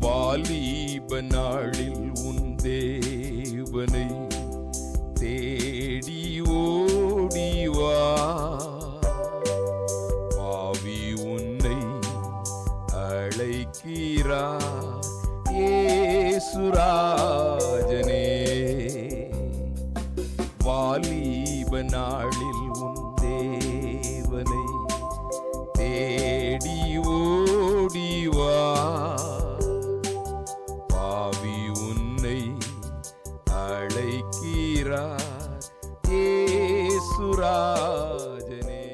வாலிப நாளில் உன் தேவனை தேடி ஓடிவா பாவி உன்னை அழைக்கிறா ஏசுராஜனே. வாலிப நாளில் உன் தேவனை ஏசுராஜனே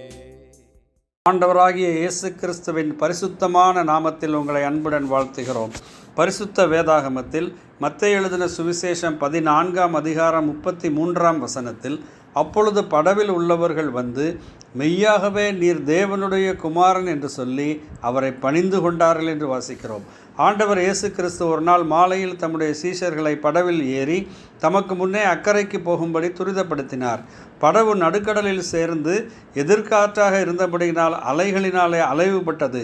ஆண்டவராகிய இயேசு கிறிஸ்துவின் பரிசுத்தமான நாமத்தில் உங்களை அன்புடன் வாழ்த்துகிறோம். பரிசுத்த வேதாகமத்தில் மத்தை எழுதின சுவிசேஷம் பதினான்காம் அதிகாரம் முப்பத்தி மூன்றாம் வசனத்தில் அப்பொழுது படவில் உள்ளவர்கள் வந்து மெய்யாகவே நீர் தேவனுடைய குமாரன் என்று சொல்லி அவரை பணிந்து கொண்டார்கள் என்று வாசிக்கிறோம். ஆண்டவர் இயேசு கிறிஸ்து ஒரு நாள் மாலையில் தம்முடைய சீஷர்களை படவில் ஏறி தமக்கு முன்னே அக்கறைக்கு போகும்படி துரிதப்படுத்தினார். படவு நடுக்கடலில் சேர்ந்து எதிர்காற்றாக இருந்தபடியினால் அலைகளினாலே அலைவுபட்டது.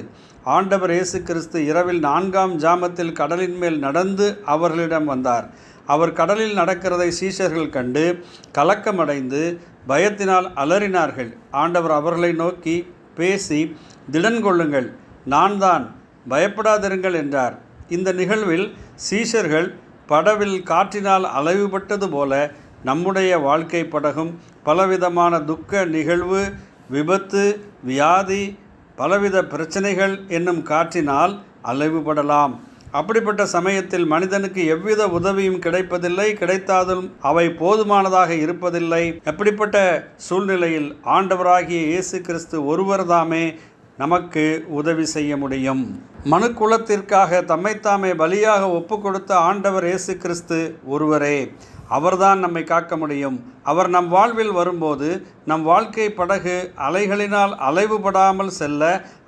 ஆண்டவர் இயேசு கிறிஸ்து இரவில் நான்காம் ஜாமத்தில் கடலின் மேல் நடந்து அவர்களிடம் வந்தார். அவர் கடலில் நடக்கிறதை சீஷர்கள் கண்டு கலக்கமடைந்து பயத்தினால் அலறினார்கள். ஆண்டவர் அவர்களை நோக்கி பேசி திடன் கொள்ளுங்கள். நான் தான். பயப்படாதிருங்கள் என்றார். இந்த நிகழ்வில் சீஷர்கள் படவில் காற்றினால் அலைவுபட்டது போல நம்முடைய வாழ்க்கை படகும். பலவிதமான துக்க நிகழ்வு விபத்து வியாதி பலவித பிரச்சனைகள் என்னும் காற்றினால் அளவுபடலாம் அப்படிப்பட்ட சமயத்தில் மனிதனுக்கு எவ்வித உதவியும் கிடைப்பதில்லை கிடைத்தாலும் அவை போதுமானதாக இருப்பதில்லை. அப்படிப்பட்ட சூழ்நிலையில் ஆண்டவராகிய இயேசு கிறிஸ்து ஒருவர்தாமே நமக்கு உதவி செய்ய முடியும். மனுக்குலத்திற்காக தம்மைத்தாமே பலியாக ஒப்பு கொடுத்த ஆண்டவர் இயேசு கிறிஸ்து ஒருவரே. அவர்தான் நம்மை காக்க முடியும். அவர் நம் வாழ்வில் வரும்போது நம் வாழ்க்கை படகு அலைகளினால் அலைவுபடாமல் செல்ல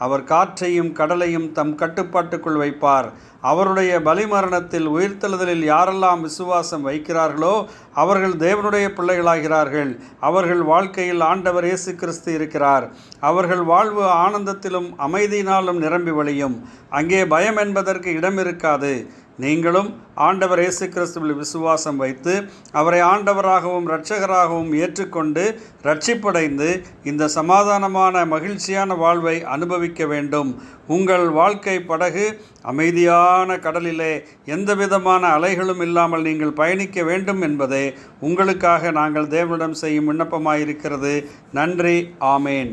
அவர் காற்றையும் கடலையும் தம் கட்டுப்பாட்டுக்குள் வைப்பார். அவருடைய பலிமரணத்தில் உயிர்த்தெழுதலில் யாரெல்லாம் விசுவாசம் வைக்கிறார்களோ அவர்கள் தேவனுடைய பிள்ளைகளாகிறார்கள். அவர்கள் வாழ்க்கையில் ஆண்டவர் இயேசு கிறிஸ்து இருக்கிறார். அவர்கள் வாழ்வு ஆனந்தத்திலும் அமைதியினாலும் நிரம்பி வழியும். அங்கே பயம் என்பதற்கு இடம் இருக்காது நீங்களும் ஆண்டவர் இயேசு கிறிஸ்துவில் விசுவாசம் வைத்து அவரை ஆண்டவராகவும் இரட்சகராகவும் ஏற்றுக்கொண்டு ரட்சிப்படைந்து இந்த சமாதானமான மகிழ்ச்சியான வாழ்வை அனுபவிக்க வேண்டும். உங்கள் வாழ்க்கை படகு அமைதியான கடலிலே எந்த விதமான அலைகளும் இல்லாமல் நீங்கள் பயணிக்க வேண்டும் என்பதே உங்களுக்காக நாங்கள் தேவனிடம் செய்யும் விண்ணப்பமாயிருக்கிறது. நன்றி. ஆமேன்.